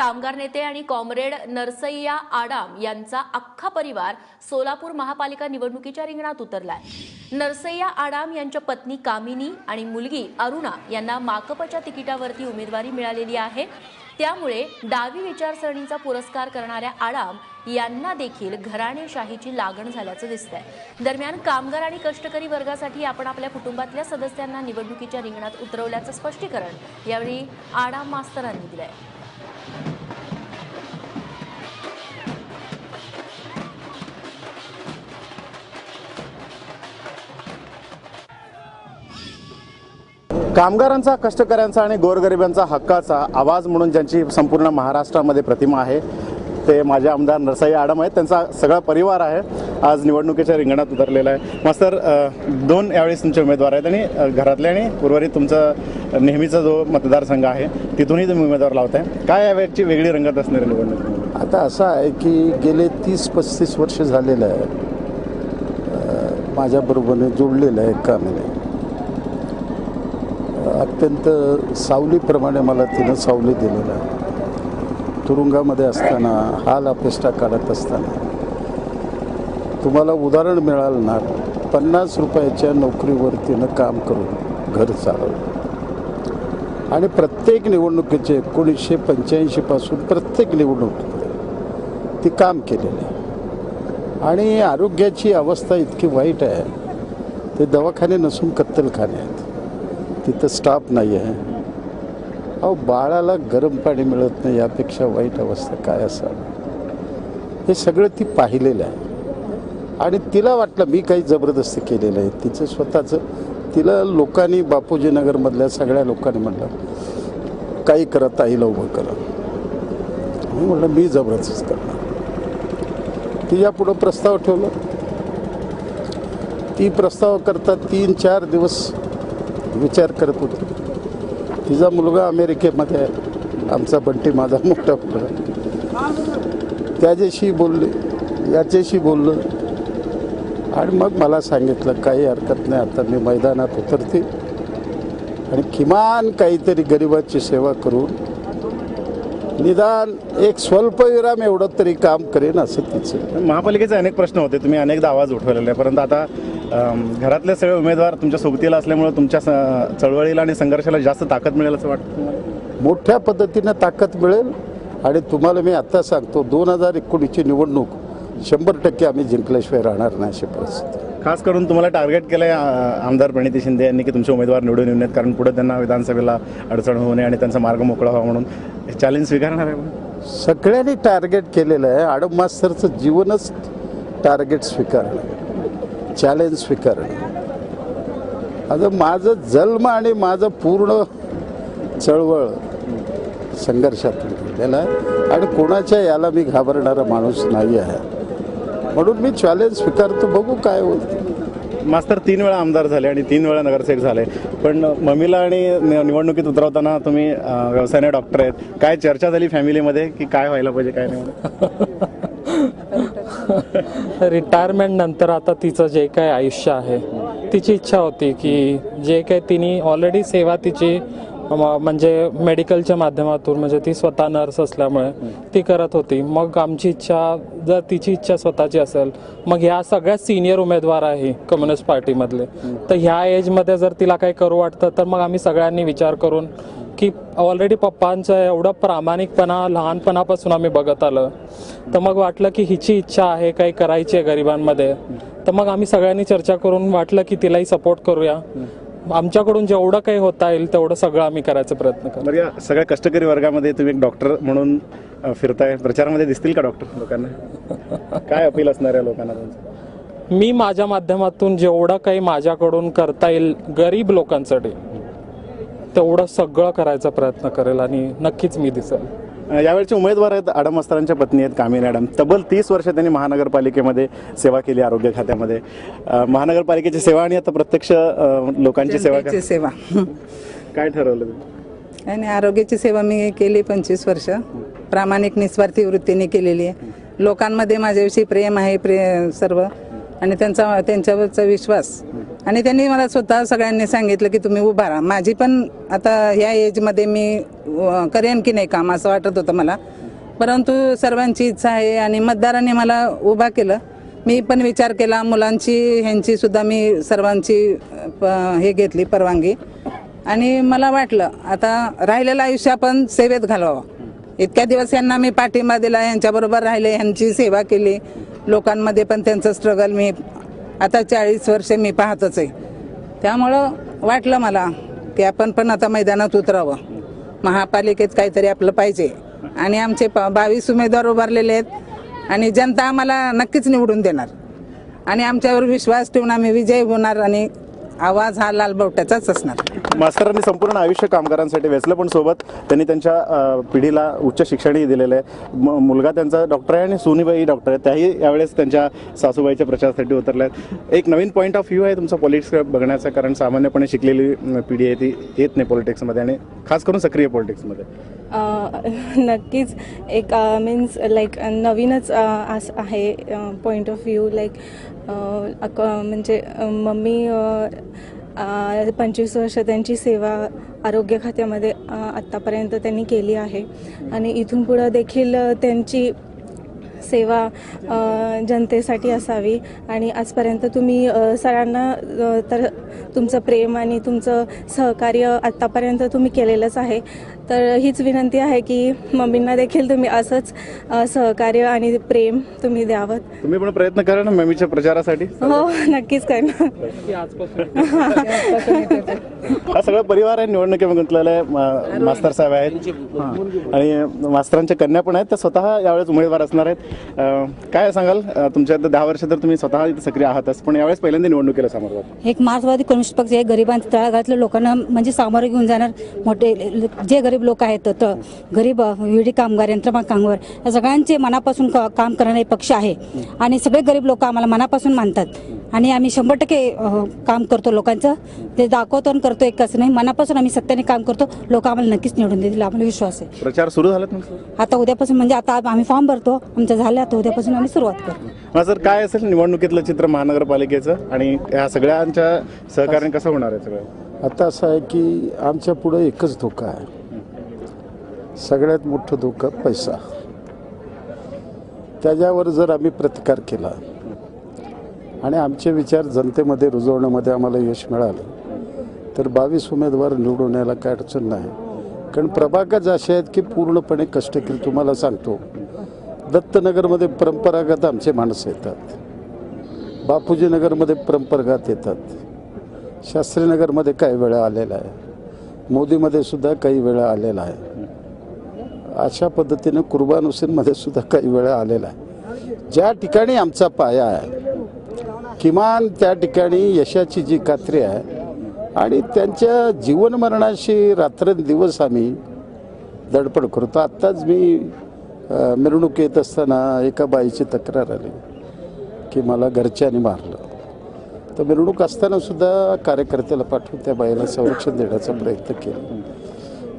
कामगार नेते आणि कॉम्रेड नरसय्या आडाम यांचा अख्खा परिवार सोलापूर महापालिका निवडणुकीच्या रिंगणात उतरलाय. नरसय्या आडाम यांच्या पत्नी कामिनी आणि मुलगी अरुणा यांना माकपच्या तिकिटावरती उमेदवारी मिळालेली आहे. त्यामुळे डावी विचारसरणीचा पुरस्कार करणाऱ्या आडाम यांना देखील घराणेशाहीची लागण झाल्याचं दिसतंय. दरम्यान कामगार आणि कष्टकरी वर्गासाठी आपण आपल्या कुटुंबातल्या सदस्यांना निवडणुकीच्या रिंगणात उतरवल्याचं स्पष्टीकरण यावेळी आडाम मास्तरांनी दिलंय. कामगारांचा कष्टकऱ्यांचा आणि गोरगरिबांचा हक्काचा आवाज म्हणून ज्यांची संपूर्ण महाराष्ट्रामध्ये प्रतिमा आहे ते माझे आमदार नरसाई आडम आहेत. त्यांचा सगळा परिवार आहे. आज निवडणुकीच्या रिंगणात उतरलेला आहे. मास्तर दोन यावेळेस तुमचे उमेदवार आहेत आणि घरातले आणि उर्वरित तुमचा नेहमीचा जो मतदारसंघ आहे तिथूनही तुम्ही उमेदवार लावताय. काय यावेळेची वेगळी रंगत असणार निवडणूक आता असं आहे की गेले तीस पस्तीस वर्ष झालेलं आहे. माझ्याबरोबर माझ्याबरोबरने जोडलेलं आहे कामाने. अत्यंत सावलीप्रमाणे मला तिनं सावली दिलेलं आहे. तुरुंगामध्ये असताना हाल अपेष्टा काढत असताना. तुम्हाला उदाहरण मिळालणार. पन्नास रुपयाच्या नोकरीवर तिनं काम करून घर चालवलं. आणि प्रत्येक निवडणुकीचे एकोणीसशे पंच्याऐंशीपासून प्रत्येक निवडणुकीत ती काम केलेलं आहे. आणि आरोग्याची अवस्था इतकी वाईट आहे. ते दवाखाने नसून कत्तलखाने आहेत. तिथं स्टाफ नाही आहे अहो बाळाला गरम पाणी मिळत नाही यापेक्षा वाईट अवस्था काय असावी? हे सगळं ती पाहिलेलं आहे. आणि तिला वाटलं मी काही जबरदस्ती केलेलं आहे. तिचं स्वतःचं तिला लोकांनी बापूजी नगरमधल्या सगळ्या लोकांनी म्हटलं काही करा ताईला उभं करा. मी म्हटलं मी जबरदस्त करणार. तिच्या पुढं प्रस्ताव ठेवला. ती प्रस्ताव करता तीन चार दिवस विचार करत होतो. तिचा मुलगा अमेरिकेमध्ये आहे आमचा बंटी माझा मोठा मुलगा. त्याच्याशी बोलले याच्याशी बोललो. आणि मग मला सांगितलं काही हरकत नाही आता मी मैदानात उतरते. आणि किमान काहीतरी गरिबाची सेवा करून निदान एक स्वल्पविराम एवढं तरी काम करेन असं तिचं. महापालिकेचे अनेक प्रश्न होते तुम्ही अनेकदा आवाज उठवलेला आहे. परंतु आता घरातले सगळे उमेदवार तुमच्या सोबतीला असल्यामुळे तुमच्या स- चळवळीला आणि संघर्षाला जास्त ताकद मिळेल असं वाटतं? मोठ्या पद्धतीनं ताकद मिळेल आणि तुम्हाला मी आत्ता सांगतो दोन हजार एकोणीसची निवडणूक शंभर टक्के आम्ही जिंकल्याशिवाय राहणार नाही अशी परिस्थिती खास करून तुम्हाला टार्गेट केलं आहे आमदार प्रणिती शिंदे यांनी की तुमचे उमेदवार निवडून येऊ नयेत कारण पुढे त्यांना विधानसभेला अडचण होऊ नये आणि त्यांचा मार्ग मोकळा व्हावा म्हणून हे चॅलेंज स्वीकारणार आहे? सगळ्यांनी टार्गेट केलेलं आहे आडम मास्तरचं जीवनच टार्गेट स्वीकारणं चॅलेंज स्वीकारणं आता माझं जन्म आणि माझं पूर्ण चळवळ संघर्षातून गेलेलं आहे आणि कोणाच्या याला मी घाबरणारा माणूस नाही आहे. म्हणून मी चॅलेंज स्वीकारतो बघू काय होतं. मास्तर तीन वेळा आमदार झाले आणि तीन वेळा नगरसेवक झाले. पण मम्मीला आणि निवडणुकीत उतरवताना तुम्ही व्यवसायाने डॉक्टर आहेत. काय चर्चा झाली फॅमिलीमध्ये की काय व्हायला पाहिजे काय नाही? रिटायरमेंट नंतर आता तिचं जे काय आयुष्य आहे तिची इच्छा होती की जे काय तिने ऑलरेडी सेवा तिची म्हणजे मेडिकलच्या माध्यमातून म्हणजे ती स्वतः नर्स असल्यामुळे ती करत होती. मग आमची इच्छा जर तिची इच्छा स्वतःची असेल मग ह्या सगळ्यात सिनियर उमेदवार आहे कम्युनिस्ट पार्टीमधले तर ह्या एजमध्ये जर तिला काही करू वाटतं तर मग आम्ही सगळ्यांनी विचार करून की ऑलरेडी पप्पांचं एवढं प्रामाणिकपणा लहानपणापासून आम्ही बघत आलं. तर मग वाटलं की हिची इच्छा आहे काही करायची आहे गरिबांमध्ये. तर मग आम्ही सगळ्यांनी चर्चा करून वाटलं की तिलाही सपोर्ट करूया. आमच्याकडून जेवढं काही होता येईल तेवढं सगळं आम्ही करायचा प्रयत्न करू. या सगळ्या कष्टकरी वर्गामध्ये तुम्ही एक डॉक्टर म्हणून फिरताय. प्रचारामध्ये दिसतील का डॉक्टर लोकांना? काय अपील असणार आहे लोकांना तुमचं? मी माझ्या माध्यमातून जेवढं काही माझ्याकडून करता येईल गरीब लोकांसाठी तेवढं सगळं करायचा प्रयत्न करेल आणि नक्कीच मी दिसेल. यावेळचे उमेदवार आहेत आडम अस्तरांच्या पत्नी आहेत कामिनी मॅडम तब्बल तीस वर्ष त्यांनी महानगरपालिकेमध्ये सेवा केली आरोग्य खात्यामध्ये. महानगरपालिकेची सेवा आणि आता प्रत्यक्ष लोकांची सेवा सेवा. काय ठरवलं? तुम्ही आणि आरोग्याची सेवा मी केली पंचवीस वर्ष. प्रामाणिक निस्वार्थी वृत्तीने केलेली आहे. लोकांमध्ये माझ्याविषयी प्रेम आहे प्रे सर्व. आणि त्यांचा त्यांच्यावरचा विश्वास. आणि त्यांनी मला स्वतः सगळ्यांनी सांगितलं की तुम्ही उभा राहा. माझी पण आता ह्या एजमध्ये मी करेन की नाही काम असं वाटत होतं मला. परंतु सर्वांची इच्छा आहे आणि मतदारांनी मला उभा केलं. मी पण विचार केला मुलांची ह्यांची सुद्धा मी सर्वांची प- हे घेतली परवानगी. आणि मला वाटलं आता राहिलेलं आयुष्य आपण सेवेत घालवावं. इतक्या दिवस यांना मी पाठिंबा दिला यांच्याबरोबर राहिले यांची सेवा केली. लोकांमध्ये पण त्यांचं स्ट्रगल मी आता चाळीस वर्ष मी पाहतच आहे. त्यामुळं वाटलं मला की आपण पण आता मैदानात उतरावं. महापालिकेत काहीतरी आपलं पाहिजे. आणि आमचे प बावीस उमेदवार उभारलेले आहेत आणि जनता आम्हाला नक्कीच निवडून देणार. आणि आमच्यावर विश्वास ठेवून आम्ही विजयी होणार आणि आवाज हा लाल बावट्याचाच असणार. मास्तरांनी संपूर्ण आयुष्य कामगारांसाठी वेचलं पण सोबत त्यांनी त्यांच्या पिढीला उच्च शिक्षणही दिलेलं आहे म- मुलगा त्यांचा डॉक्टर आहे आणि सुनीबाई डॉक्टर आहे त्याही यावेळेस त्यांच्या सासूबाईच्या प्रचारासाठी उतरल्या आहेत एक नवीन पॉईंट ऑफ व्ह्यू आहे तुमचा पॉलिटिक्स बघण्याचा कारण सामान्यपणे शिकलेली पिढी आहे ती येत नाही पॉलिटिक्समध्ये आणि खास करून सक्रिय पॉलिटिक्समध्ये नक्कीच. एक मीन्स लाईक नवीनच आहे पॉईंट ऑफ व्ह्यू लाईक अक म्हणजे मम्मी पंचवीस वर्ष त्यांची सेवा आरोग्य खात्यामध्ये आत्तापर्यंत त्यांनी केली आहे. आणि इथून पुढं देखील त्यांची सेवा जनतेसाठी असावी. आणि आजपर्यंत तुम्ही सरांना तर तुमचं प्रेम आणि तुमचं सहकार्य आत्तापर्यंत तुम्ही केलेलंच आहे. तर हीच विनंती आहे की मम्मींना देखील तुम्ही असंच सहकार्य आणि प्रेम तुम्ही द्यावं. तुम्ही पण प्रयत्न करा ना मम्मीच्या प्रचारासाठी. हो नक्कीच करणार. हा सगळा परिवार आहे निवडणुकीमध्ये गुंतलेला आहे मास्तर साहेब आहेत. आणि मास्तरांच्या कन्या पण आहेत त्या स्वतः यावेळेस उमेदवार असणार आहेत. काय सांगाल? तुमच्या आता दहा वर्ष तर तुम्ही स्वतः सक्रिय आहातच पण यावेळेस पहिल्यांदा निवडणुकीला समोर एक मार्क्सवादी कम्युनिस्ट पक्ष हे गरिबांच्या तळागाळातल्या लोकांना म्हणजे सामोरे घेऊन जाणार मोठे जे गरीब लोक आहेत त गरीब विडी कामगार यंत्रमाग कामगार या सगळ्यांचे मनापासून क- काम करणारे पक्ष आहे. आणि सगळे गरीब लोक आम्हाला मनापासून मानतात. आणि आम्ही शंभर टक्के काम करतो लोकांचं. ते दाखवतो आणि करतो एकच नाही. मनापासून आम्ही सत्याने काम करतो. लोक आम्हाला नक्कीच निवडून देतील आम्हाला विश्वास आहे. प्रचार सुरू सर? आता उद्यापासून म्हणजे आता आम्ही फॉर्म भरतो. आमचं झालं आता उद्यापासून आम्ही सुरुवात करतो. सर काय असेल निवडणुकीतलं चित्र महानगरपालिकेचं? आणि ह्या सगळ्यांच्या सहकार्याने कसं होणार आहे सगळं? आता असं आहे की आमच्या पुढं एकच धोका आहे. सगळ्यात मोठं धोका पैसा. त्याच्यावर जर आम्ही प्रतिकार केला आणि आमचे विचार जनतेमध्ये रुजवण्यामध्ये आम्हाला यश मिळालं तर बावीस उमेदवार निवडून यायला काय अडचण नाही. कारण प्रभागच असे आहेत की पूर्णपणे कष्ट केले तुम्हाला सांगतो. दत्तनगरमध्ये परंपरागत आमचे माणसं येतात. बापूजीनगरमध्ये परंपरागत येतात. शास्त्रीनगरमध्ये काही वेळा आलेला आहे. मोदीमध्ये सुद्धा काही वेळा आलेला आहे. अशा पद्धतीनं कुर्बान हुसेनमध्ये सुद्धा काही वेळा आलेला आहे. ज्या ठिकाणी आमचा पाया आहे किमान त्या ठिकाणी यशाची जी खात्री आहे आणि त्यांच्या जीवनमरणाशी रात्रंदिवस आम्ही धडपड करतो. आत्ताच मी मिरवणूक येत असताना एका बाईची तक्रार आली की मला घरच्यांनी मारलं. तर मिरवणूक असतानासुद्धा कार्यकर्त्याला पाठवून त्या बाईला संरक्षण देण्याचा प्रयत्न केला.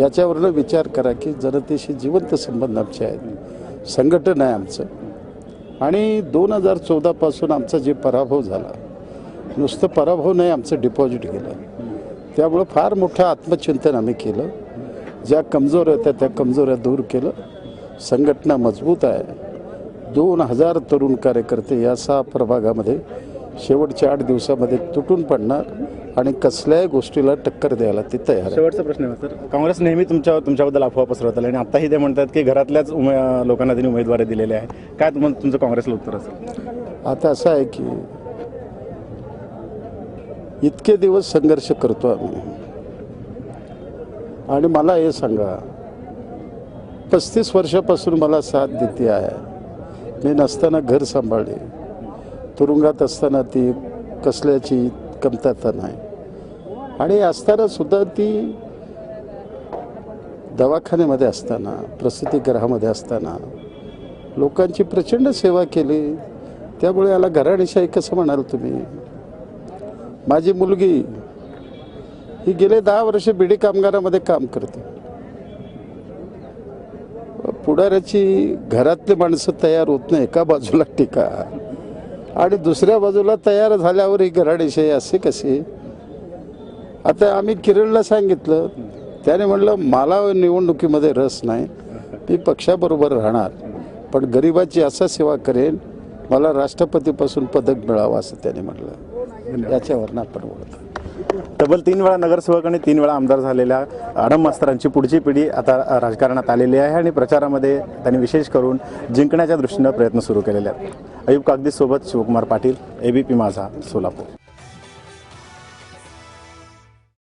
याच्यावरनं विचार करा की जनतेशी जिवंत संबंध आमचे आहेत. संघटन आहे आमचं. आणि दोन हजार चौदापासून आमचा जे पराभव झाला नुसतं पराभव नाही आमचं डिपॉझिट गेलं. त्यामुळं फार मोठं आत्मचिंतन आम्ही केलं. ज्या कमजोर होत्या त्या कमजोऱ्या दूर केलं. संघटना मजबूत आहे. दोन हजार तरुण कार्यकर्ते या सहा प्रभागामध्ये शेवटच्या आठ दिवसामध्ये तुटून पडणार. आणि कसल्याही गोष्टीला टक्कर द्यायला ते तयार आहे. शेवटचा प्रश्न आहे सर. काँग्रेस नेहमी तुमच्या तुमच्याबद्दल अफवा पसरवत आली आणि आताही ते म्हणतात की घरातल्याच उमे लोकांना त्यांनी उमेदवारी दिलेली आहे. काय तुम्हाला तुमचं काँग्रेसला उत्तर असेल? आता असं आहे की इतके दिवस संघर्ष करतो आम्ही. आणि मला हे सांगा पस्तीस वर्षापासून मला साथ देते आहे. मी नसताना घर सांभाळले. तुरुंगात असताना ती कसल्याची कमतरता नाही. आणि असताना सुद्धा ती दवाखान्यामध्ये असताना प्रसूतिगृहामध्ये असताना लोकांची प्रचंड सेवा केली. त्यामुळे याला घराणेशाही कसं म्हणाल तुम्ही? माझी मुलगी ही गेले दहा वर्ष बिडी कामगारामध्ये काम करते. पुढाऱ्याची घरातली माणसं तयार होत नाही एका बाजूला टीका. आणि दुसऱ्या बाजूला तयार झाल्यावर ही घराणेशाही असे कसे? आता आम्ही किरणला सांगितलं. त्याने म्हणलं मला निवडणुकीमध्ये रस नाही. मी पक्षाबरोबर राहणार. पण गरिबाची असा सेवा करेन मला राष्ट्रपतीपासून पदक मिळावं असं त्याने म्हटलं याच्यावरनं आपण बोलतो तब्बल तीन वेळा नगरसेवक आणि तीन वेळा आमदार झालेल्या आडम मास्तरांची पुढची पिढी आता राजकारणात आलेली आहे आणि प्रचारामध्ये त्यांनी विशेष करून जिंकण्याच्या दृष्टीनं प्रयत्न सुरू केलेले आहेत. अयुब कागदी सोबत शिवकुमार पाटील एबीपी माझा सोलापूर.